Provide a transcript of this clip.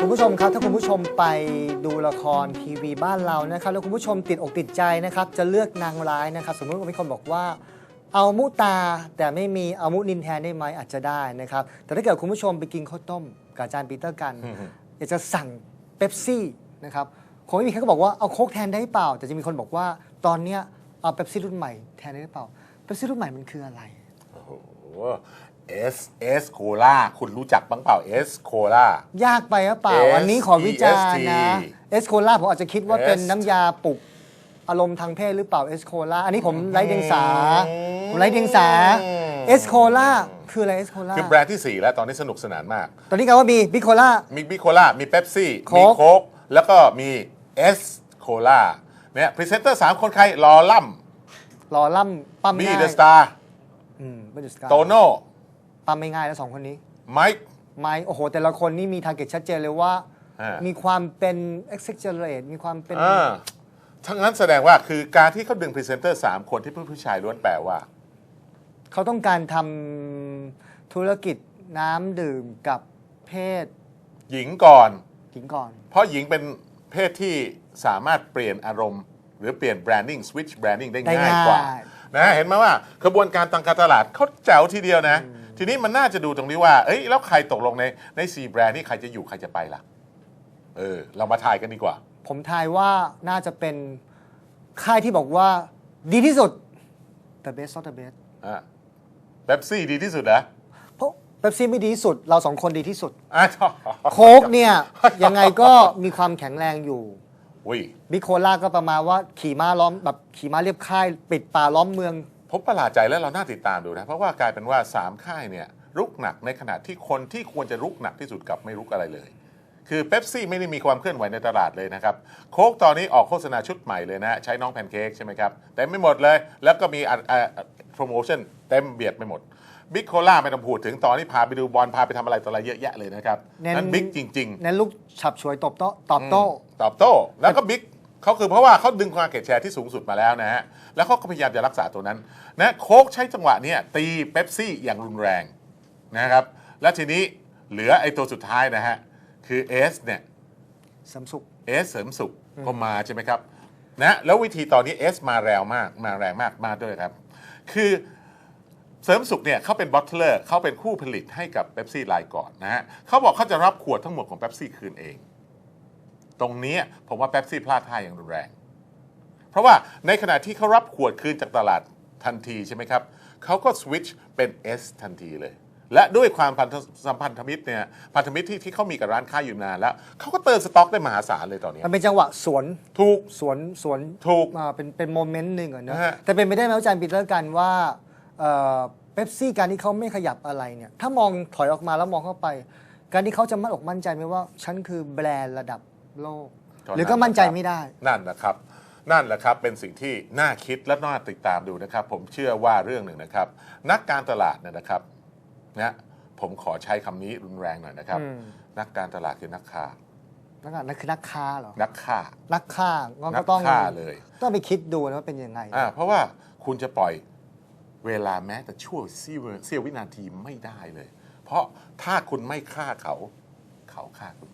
มครับถ้าคุณผู้ชมไปดูละครทีวีบ้านเรานะครับ แล้วคุณผู้ชมติดอกติดใจนะครับ จะเลือกนางร้ายนะครับ สมมติว่ามีคนบอกว่า เอามุตาแต่ไม่มีเอามุนินแทนได้ไหมอาจจะได้นะครับ แต่ถ้าเกิดคุณผู้ชมไปกินข้าวต้มกับอาจารย์ปีเตอร์กันอืมอยากจะสั่งเป๊ปซี่นะครับคงไม่มีใครก็บอกว่าเอาโค้กแทนได้เปล่า แต่จะมีคนบอกว่าตอนเนี้ยเอาเป๊ปซี่รุ่นใหม่แทนได้หรือเปล่าเป๊ปซี่รุ่นใหม่มันคืออะไร โอ้โห เอสเอสโคล่าคุณรู้จักบ้างเปล่าเอสโคล่ายากไปหรือเปล่า S อันนี้ขอวิจารณ์ E S T นะเอสโคล่าผมอาจจะคิดว่าเป็น S น้ำยาปลุกอารมณ์ทางเพศหรือเปล่าเอสโคล่าอันนี้ผมไร้เดียงสา ผมไร้เดียงสาเอสโคล่าคืออะไรเอสโคล่าคือแบรนด์ที่ 4 แล้วตอนนี้สนุกสนานมาก ตอนนี้ก็ว่ามีบิโคล่ามีบิโคล่ามีเ e ปซี่โค้มีกโค้กแล้วก็มีเอสโคล่าเนี่ยพรีเซนเตอร์สามคนใครลอล่รอล่ำปั๊มำบีง่ายเดอะสตาร์อืมเป็นเดอะสตาร์โตโน่ ปั๊มไม่ง่ายแล้วสองคนนี้ ไมค์ ไม่โอ้โห แต่ละคนนี่มีทาร์เก็ตชัดเจนเลยว่า อ่ามี มีความเป็น exaggerate มีความเป็น อ่าทั้งนั้นแสดงว่าคือการที่เขาดึงพรีเซนเตอร์สามคนที่เป็นผู้ชายล้วนแปลว่า เขาต้องการทำธุรกิจน้ำดื่มกับเพศหญิงก่อน หญิงก่อน เพราะหญิงเป็นเพศที่สามารถเปลี่ยนอารมณ์ หรือเปลี่ยนแบรนดิ้งสวิตช์แบรนดิ้งได้ได้ง่ายกว่าง่ายนะเห็นไหมว่าขบวนการทางการตลาดเขาแจ๋วทีเดียวนะ ทีนี้มันน่าจะดูตรงนี้ว่า เอ้ยแล้วใครตกลงในในสี่แบรนด์นี่ใครจะอยู่ใครจะไปล่ะ เออ เรามาทายกันดีกว่า ผมทายว่าน่าจะเป็นค่ายที่บอกว่าดีที่สุด the best of the best อะเบปซี่ดีที่สุดนะเพราะเป๊ปซี่ไม่ดีที่สุด เราสองคนดีที่สุด อะโค้กเนี่ย ยังไงก็มีความแข็งแรงอยู่อุ้ย บิโคล่าก็ประมาณว่าขี่ม้าล้อมแบบขี่ม้าเรียบค่าย ปิดป่าล้อมเมือง ผมประหลาดใจแล้วเราน่าติดตามดูนะ เพราะว่ากลายเป็นว่า 3 ค่ายเนี่ยรุกหนักในขณะที่คนที่ควรจะรุกหนักที่สุดกลับไม่รุกอะไรเลย คือเ e ปซี่ไม่ได้มีความเคลื่อนไหวในตลาดเลยนะครับ โค้กตอนนี้ออกโฆษณาชุดใหม่เลยนะ ใช้น้องแพนเค้กใช่ไหมครับ แต่ไม่หมดเลย แล้วก็มีโปรโมชั่นเต็มเบียดไปหมดบิ๊กโคล่าไม่ต้องพูดถึงตอนนี้พาไปดูบอลพาไปทำอะไรต่ออะไรเยอะแยะเลยนะครับเน้นนั่นบิ๊กจริงๆเน้นลูกฉับฉวยตบโต้ตอบโต้ตอบโต้ แล้วก็บิ๊ก เขาคือเพราะว่าเขาดึงความเก็ตแชร์ที่สูงสุดมาแล้วนะฮะ แล้วเขาก็พยายามจะรักษาตัวนั้นนะโค้กใช้จังหวะเนี้ยตีเป๊ปซี่อย่างรุนแรงนะครับ แล้วทีนี้เหลือไอ้ตัวสุดท้ายนะฮะ คือเอสเนี่ยสมสุขเอสเสริมสุขก็มาใช่ไหมครับนะแล้ววิธีตอนนี้เอสมาแรงมากมาแรงมากมากด้วยครับ คือเสริมสุขเนี่ยเขาเป็นบอทเทอร์เขาเป็นผู้ผลิตให้กับเ e ปซี่รายก่อนนะฮะเขาบอกเขาจะรับขวดทั้งหมดของเ e ปซี่คืนเอง ตรงนี้ผมว่าเ e ปซี่พลาดท่าอย่างรุนแรง เพราะว่าในขณะที่เขารับขวดคืนจากตลาดทันทีใช่ไหมครับเขาก็สวิตช์เป็น S ทันทีเลย และด้วยความพันธสัมพันธมิตรเนี่ยพันธมิตรที่ที่เขามีกับร้านค้าอยู่นานแล้วเขาก็เติมสต็อกได้มหาศาลเลยตอนนี้ มันเป็นจังหวะสวนถูกสวนสวนถูกอ่าเป็นเป็นโมเมนต์หนึ่งอะเนอะนะฮะ แต่เป็นไปได้ไหมอาจารย์ปีเตอร์กันว่าเป๊ปซี่การที่เขาไม่ขยับอะไรเนี่ยถ้ามองถอยออกมาแล้วมองเข้าไป การที่เขาจะมั่นอกมั่นใจไหมว่าฉันคือแบรนด์ระดับ โลก หรือก็มั่นใจไม่ได้ นั่นนะครับ นั่นแหละครับเป็นสิ่งที่น่าคิดและน่าติดตามดูนะครับ ผมเชื่อว่าเรื่องหนึ่งนะครับ นักการตลาดเนี่ยนะครับนะผมขอใช้คำนี้รุนแรงหน่อยนะครับอืมนักการตลาดคือนักฆ่านักนั่นคือนักค้าเหรอ นักฆ่า นักฆ่าก็นัก็กต้องฆ่าเลย ต้องไปคิดดูนะว่าเป็นยังไงอ่าเพราะว่าคุณจะปล่อยเวลาแม้แต่ชั่วเสี้ยวเสี้ยววินาทีไม่ได้เลย เพราะถ้าคุณไม่ฆ่าเขา เขาฆ่าคุณ